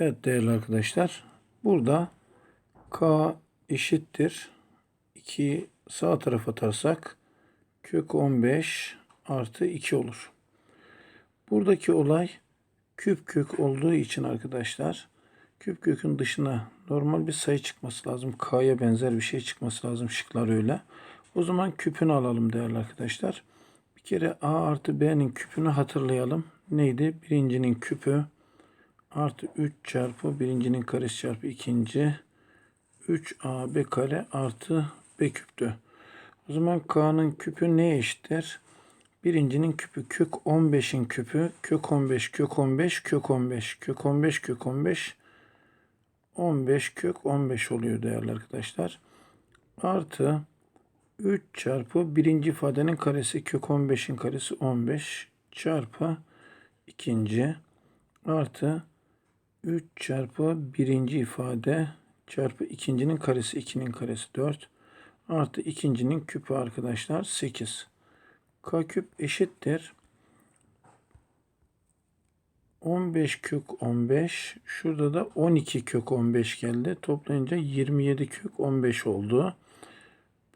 Evet değerli arkadaşlar. Burada k eşittir. 2 sağ tarafa atarsak kök 15 artı 2 olur. Buradaki olay küp kök olduğu için arkadaşlar küp kökün dışına normal bir sayı çıkması lazım. K'ya benzer bir şey çıkması lazım. Şıklar öyle. O zaman küpünü alalım değerli arkadaşlar. Bir kere A artı B'nin küpünü hatırlayalım. Neydi? Birincinin küpü artı 3 çarpı birincinin karesi çarpı ikinci 3AB kare artı B küptü. O zaman K'nın küpü neye eşittir? Birincinin küpü kök 15'in küpü kök 15 kök 15 kök 15 kök 15 kök 15 15 kök 15 oluyor değerli arkadaşlar. Artı 3 çarpı birinci ifadenin karesi kök 15'in karesi 15 çarpı ikinci artı 3 çarpı birinci ifade çarpı ikincinin karesi 2'nin karesi 4 artı ikincinin küpü arkadaşlar 8. K küp eşittir. 15 kök 15. Şurada da 12 kök 15 geldi. Toplayınca 27 kök 15 oldu.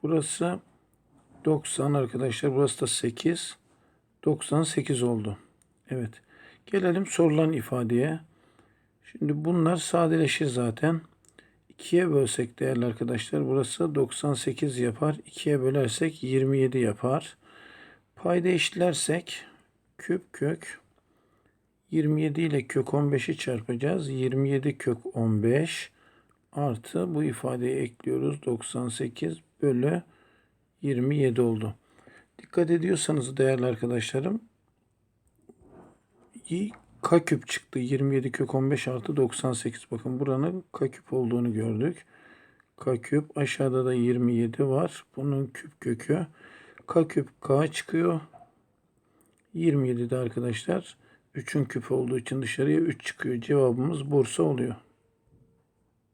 Burası 90 arkadaşlar. Burası da 8. 98 oldu. Evet. Gelelim sorulan ifadeye. Şimdi bunlar sadeleşir zaten. 2'ye bölsek değerli arkadaşlar burası 98 yapar. 2'ye bölersek 27 yapar. Payda eşitlersek küp kök 27 ile kök 15'i çarpacağız. 27 kök 15 artı bu ifadeyi ekliyoruz. 98 bölü 27 oldu. Dikkat ediyorsanız değerli arkadaşlarım k küp çıktı. 27 kök 15 artı 98. Bakın buranın k küp olduğunu gördük. k küp aşağıda da 27 var. Bunun küp kökü k küp k çıkıyor. 27'de arkadaşlar 3'ün küp olduğu için dışarıya 3 çıkıyor. Cevabımız Bursa oluyor.